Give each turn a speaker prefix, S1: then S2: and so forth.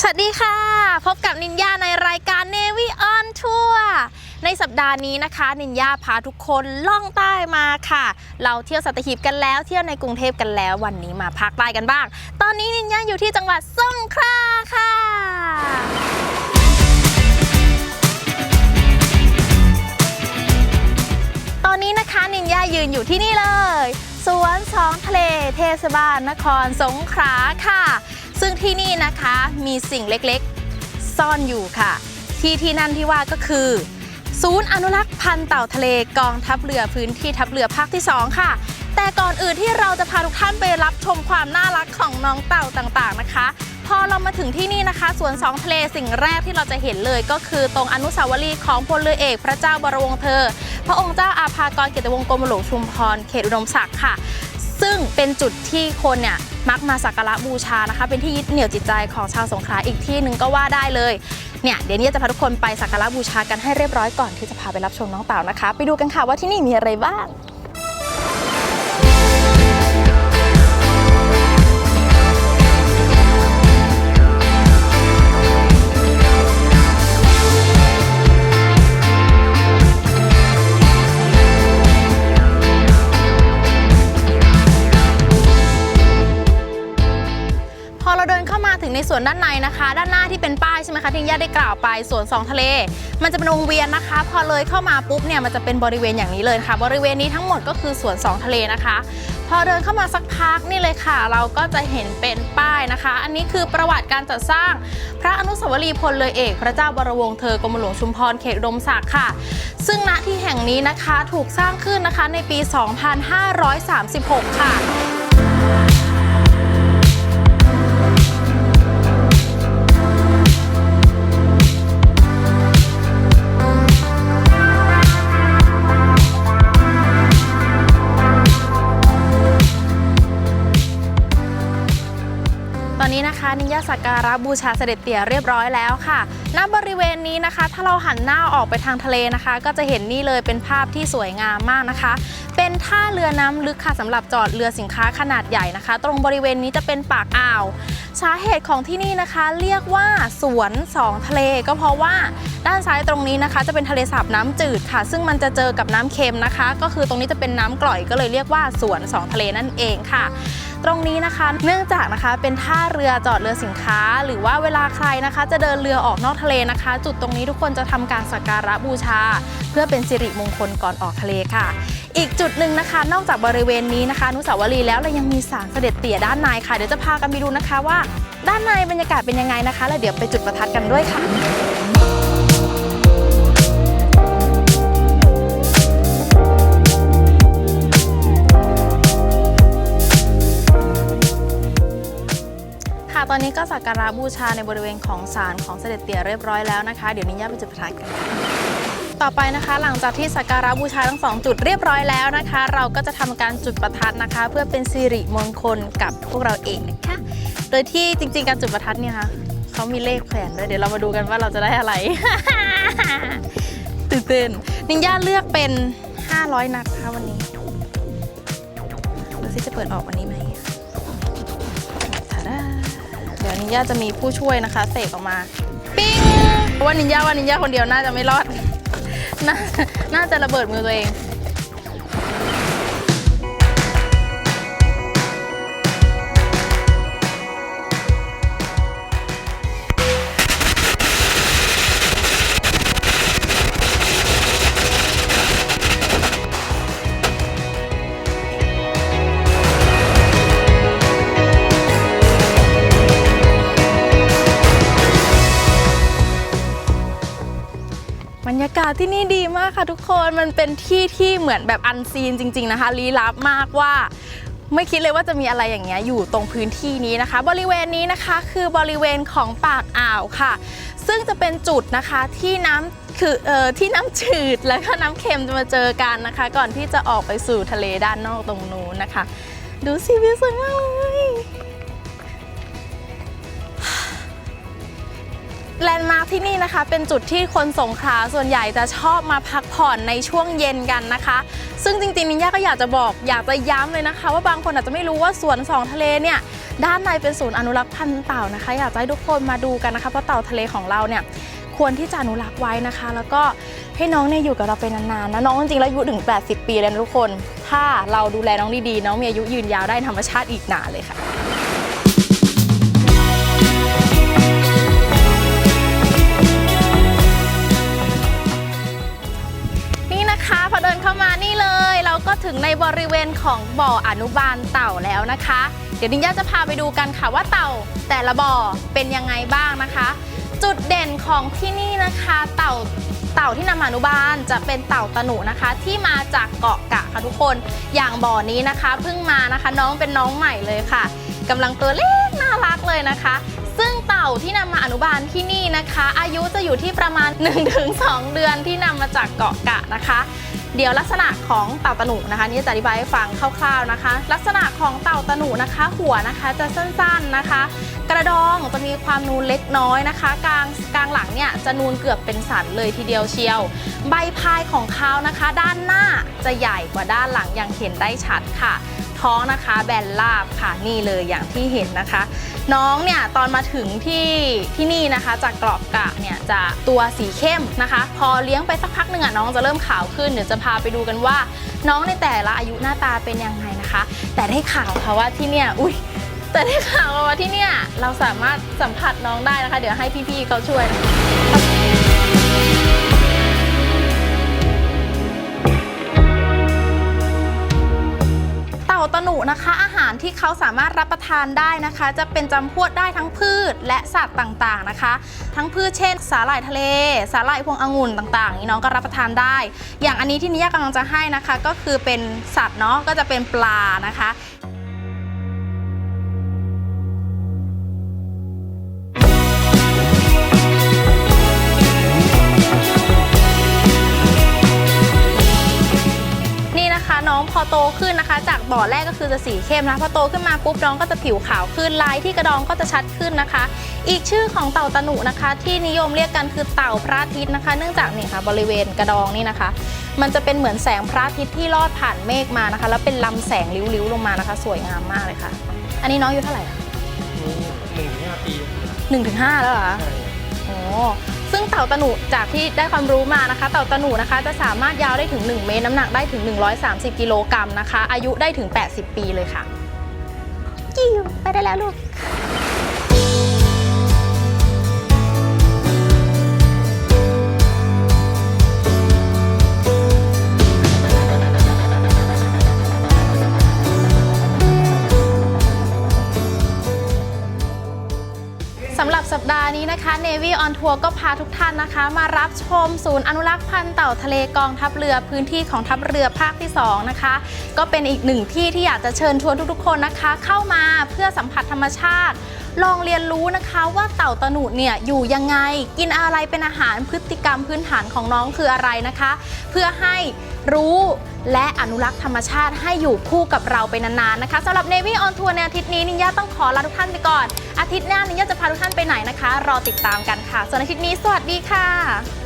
S1: สวัสดีค่ะ พบกับนินยาในรายการ Navy on Tour ในสัปดาห์นี้นะคะ นินยาพาทุกคนล่องใต้มาค่ะ เราเที่ยวสัตหีบกันแล้วเที่ยวในกรุงเทพกันแล้ว วันนี้มาภาคใต้กันบ้าง ตอนนี้นินยาอยู่ที่จังหวัดสงขลาค่ะตอนนี้นะคะนินยายืนอยู่ที่นี่เลยสวนสองทะเลเทศบาลนครสงขลาค่ะ ซึ่งที่นี่ นะคะ มีสิ่งเล็กๆ ซ่อนอยู่ค่ะ ที่ที่นั่นที่ว่าก็คือ ศูนย์อนุรักษ์พันธุ์เต่าทะเลกองทัพเรือพื้นที่ทัพเรือภาคที่ 2 ค่ะ แต่ก่อนอื่นที่เราจะพาทุกท่านไปรับชมความน่ารักของน้องเต่าต่างๆนะคะ พอเรามาถึงที่นี่นะคะสวนสองทะเลสิ่งแรกที่เราจะเห็นเลยก็คือตรงอนุสาวรีย์ของพลเรือเอก พระเจ้าบรวงศ์เธอ พระองค์เจ้าอาภากรเกียรติวงศ์กรมหลวงชุมพรเขตอุดมศักดิ์ค่ะ ซึ่งเป็นจุดที่คนเนี่ยมักมาสักการะบูชานะคะ เป็นที่ยึดเหนี่ยวจิตใจของชาวสงขลาอีกที่หนึ่งก็ว่าได้เลยเนี่ยเดี๋ยวนี้จะพาทุกคนไปสักการะบูชากันให้เรียบร้อยก่อนที่จะพาไปรับชมน้องเต่านะคะ ไปดูกันค่ะว่าที่นี่มีอะไรบ้าง วนด้านในนะคะ ด้านหน้าที่เป็นป้ายใช่ไหมคะที่ญาติได้กล่าวไปสวนสองทะเล มันจะเป็นวงเวียนนะคะ พอเลยเข้ามาปุ๊บเนี่ยมันจะเป็นบริเวณอย่างนี้เลยค่ะ บริเวณนี้ทั้งหมดก็คือสวนสองทะเลนะคะ พอเดินเข้ามาสักพักนี่เลยค่ะ เราก็จะเห็นเป็นป้ายนะคะ อันนี้คือประวัติการจัดสร้าง พระอนุสาวรีย์พลเรือเอก พระเจ้าบรวงศ์เธอกรมหลวงชุมพรเขตดมศักดิ์ค่ะ ซึ่งณที่แห่งนี้นะคะถูกสร้างขึ้นนะคะในปี 2536 ค่ะ ตอนนี้นะคะนิยสักการะบูชาเสด็จเตี่ยเรียบร้อยแล้วค่ะ ณ บริเวณนี้นะคะ ถ้าเราหันหน้าออกไปทางทะเลนะคะ ก็จะเห็นนี่เลยเป็นภาพที่สวยงามมากนะคะ เป็นท่าเรือน้ำลึกค่ะสำหรับจอดเรือสินค้าขนาดใหญ่นะคะ ตรงบริเวณนี้จะเป็นปากอ่าว สาเหตุของที่นี่นะคะ เรียกว่าสวนสองทะเล ก็เพราะว่าด้านซ้ายตรงนี้นะคะ จะเป็นทะเลสาบน้ำจืดค่ะ ซึ่งมันจะเจอกับน้ำเค็มนะคะ ก็คือตรงนี้จะเป็นน้ำกร่อยก็เลยเรียกว่าสวนสองทะเลนั่นเองค่ะ ตรงนี้นะคะ เนื่องจากนะคะเป็นท่าเรือจอดเรือสินค้า หรือว่าเวลาใครนะคะ จะเดินเรือออกนอกทะเลนะคะ จุดตรงนี้ทุกคนจะทำการสักการะบูชา เพื่อเป็นสิริมงคลก่อนออกทะเลค่ะ อีกจุดหนึ่งนะคะ นอกจากบริเวณนี้นะคะนุสาวรีย์แล้วเรายังมีศาลเสด็จเตี่ยด้านในค่ะเดี๋ยวจะพากันไปดูนะคะว่า ด้านในบรรยากาศเป็นยังไงนะคะ แล้วเดี๋ยวไปจุดประทัดกันด้วยค่ะ นี้ก็สักการะบูชาในบริเวณของศาลของเสด็จเตี่ยเรียบร้อยแล้วนะคะ เดี๋ยวนี้ย่าไปจุดประทัดกันต่อไปนะคะ หลังจากที่สักการะบูชาทั้งสองจุดเรียบร้อยแล้วนะคะ เราก็จะทำการจุดประทัดนะคะ เพื่อเป็นสิริมงคลกับพวกเราเองนะคะ โดยที่จริง ๆ การจุดประทัดเนี่ยค่ะเขามีเลขแขวนด้วยเดี๋ยวเรามาดูกันว่าเราจะได้อะไรตื่นเต้นนินย่าเลือกเป็น 500 นัดค่ะวันนี้ดูซิจะเปิดออกวันนี้ไหม ดี๋ยวนินญาจะมีผู้ช่วยนะคะเสกออกมาปิ้งเพราะว่านินญาว่านินญาคนเดียวน่าจะไม่รอด น่าน่าจะระเบิดมือตัวเอง รรยากาศที่นี่ดีมากค่ะทุกคนมันเป็นที่ที่เหมือนแบบอันซีนจริง ๆนะคะลี้ลับมากว่า ไม่คิดเลยว่าจะมีอะไรอย่างเงี้ยอยู่ตรงพื้นที่นี้นะคะ บริเวณนี้นะคะคือบริเวณของปากอ่าวค่ะ ซึ่งจะเป็นจุดนะคะที่น้ำคือเอ่อที่น้ำจืดแล้วก็น้ำเค็มจะมาเจอกันนะคะ ก่อนที่จะออกไปสู่ทะเลด้านนอกตรงนู้นนะคะ ดูสิวิวสวยมากเลย แลนด์มาร์คที่นี่นะคะ เป็นจุดที่คนสงขลาส่วนใหญ่จะชอบมาพักผ่อนในช่วงเย็นกันนะคะ ซึ่งจริงๆนิย่าก็อยากจะบอกอยากจะย้ำเลยนะคะ ว่าบางคนอาจจะไม่รู้ว่าสวนสองทะเลเนี่ยด้านในเป็นศูนย์อนุรักษ์พันธุ์เต่านะคะ อยากจะให้ทุกคนมาดูกันนะคะเพราะเต่าทะเลของเราเนี่ยควรที่จะอนุรักษ์ไว้นะคะ แล้วก็ให้น้องเนี่ยอยู่กับเราไปนานๆนะน้องจริงๆแล้วอายุถึง 80 ปีเลยนะทุกคน ถ้าเราดูแลน้องดีๆน้องมีอายุยืนยาวได้ธรรมชาติอีกนานเลยค่ะ เข้ามานี่เลย เราก็ถึงในบริเวณของบ่ออนุบาลเต่าแล้วนะคะ เดี๋ยวนิย่าจะพาไปดูกันค่ะว่าเต่าแต่ละบ่อเป็นยังไงบ้างนะคะ จุดเด่นของที่นี่นะคะ เต่าเต่าที่นำมาอนุบาลจะเป็นเต่าตะหนุนะคะ ที่มาจากเกาะกะค่ะทุกคน อย่างบ่อนี้นะคะเพิ่งมานะคะ น้องเป็นน้องใหม่เลยค่ะกำลังตัวเล็กน่ารักเลยนะคะ ซึ่งเต่าที่นำมาอนุบาลที่นี่นะคะ อายุจะอยู่ที่ประมาณ 1-2 เดือนที่นำมาจากเกาะกะนะคะ เดี๋ยวลักษณะของเต่าตะหนุนะคะ นี่จะอธิบายให้ฟังคร่าวๆนะคะ ลักษณะของเต่าตะหนุนะคะ หัวนะคะจะสั้นๆนะคะ กระดองจะมีความนูนเล็กน้อยนะคะ กลางกลางหลังเนี่ยจะนูนเกือบเป็นสันเลยทีเดียวเชียว ใบพายของเขานะคะ ด้านหน้าจะใหญ่กว่าด้านหลังอย่างเห็นได้ชัดค่ะ ท้องนะคะ แบนราบค่ะนี่เลยอย่างที่เห็นนะคะ น้องเนี่ยตอนมาถึงที่ที่นี่นะคะ จากกราะกะเนี่ยจะตัวสีเข้มนะคะ พอเลี้ยงไปสักพักหนึ่งอะน้องจะเริ่มขาวขึ้นเดี๋ยวจะพาไปดูกันว่า น้องในแต่ละอายุหน้าตาเป็นยังไงนะคะ แต่ได้ข่าวค่ะว่าที่เนี่ยอุ้ยแต่ได้ข่าวว่าที่เนี่ยเราสามารถสัมผัสน้องได้นะคะ เดี๋ยวให้พี่ๆเขาช่วย เขาสามารถรับประทานได้นะคะ จะเป็นจำพวกได้ทั้งพืชและสัตว์ต่างๆนะคะ ทั้งพืชเช่น สาหร่ายทะเล สาหร่ายพวงองุ่นต่างๆนี่น้องก็รับประทานได้ อย่างอันนี้ที่นิยากำลังจะให้นะคะ ก็คือเป็นสัตว์เนาะก็จะเป็นปลานะคะ องพอโตขึ้นนะคะ จากบ่อแรกก็คือจะสีเข้มนะพอโตขึ้นมาปุ๊บน้องก็จะผิวขาวขึ้นลายที่กระดองก็จะชัดขึ้นนะคะ อีกชื่อของเต่าตะหนุนะคะ ที่นิยมเรียกกันคือเต่าพระอาทิตย์นะคะ เนื่องจากนี่ค่ะบริเวณกระดองนี่นะคะ มันจะเป็นเหมือนแสงพระอาทิตย์ที่ลอดผ่านเมฆมานะคะ แล้วเป็นลำแสงริ้วๆลงมานะคะ สวยงามมากเลยค่ะ อันนี้น้องอายู่เท่าไหร่อะ
S2: มีหนึ่งถึงห้าปี
S1: หนึ่งถึงห้าแล้วเหรอคะ
S2: ใช่
S1: โอ้ ซึ่งเต่าตะหนุจากที่ได้ความรู้มานะคะ เต่าตะหนุนะคะจะสามารถยาวได้ถึง 1 เมตรน้ำหนักได้ถึง 130 กิโลกรัมนะคะ อายุได้ถึง 80 ปีเลยค่ะ กิ้วไปได้แล้วลูก ดาห์นี้นะคะ Navy on Tour ก็พาทุกท่านนะคะ มารับชมศูนย์อนุรักษ์พันธุ์เต่าทะเลกองทัพเรือพื้นที่ของทัพเรือภาคที่ 2 นะคะ ก็เป็นอีกหนึ่งที่ที่อยากจะเชิญชวนทุกๆ คนนะคะ เข้ามาเพื่อสัมผัสธรรมชาติ ลองเรียนรู้นะคะว่าเต่าตะหนุเนี่ยอยู่ยังไง กินอะไรเป็นอาหารพฤติกรรมพื้นฐานของน้องคืออะไรนะคะ เพื่อให้รู้และอนุรักษ์ธรรมชาติให้อยู่คู่กับเราไปนานๆนะคะสำหรับ Navy on Tour ในอาทิตย์นี้นิยาต้องขอลาทุกท่านไปก่อน อาทิตย์หน้านิยาจะพาทุกท่านไปไหนนะคะ รอติดตามกันค่ะส่วนอาทิตย์นี้สวัสดีค่ะ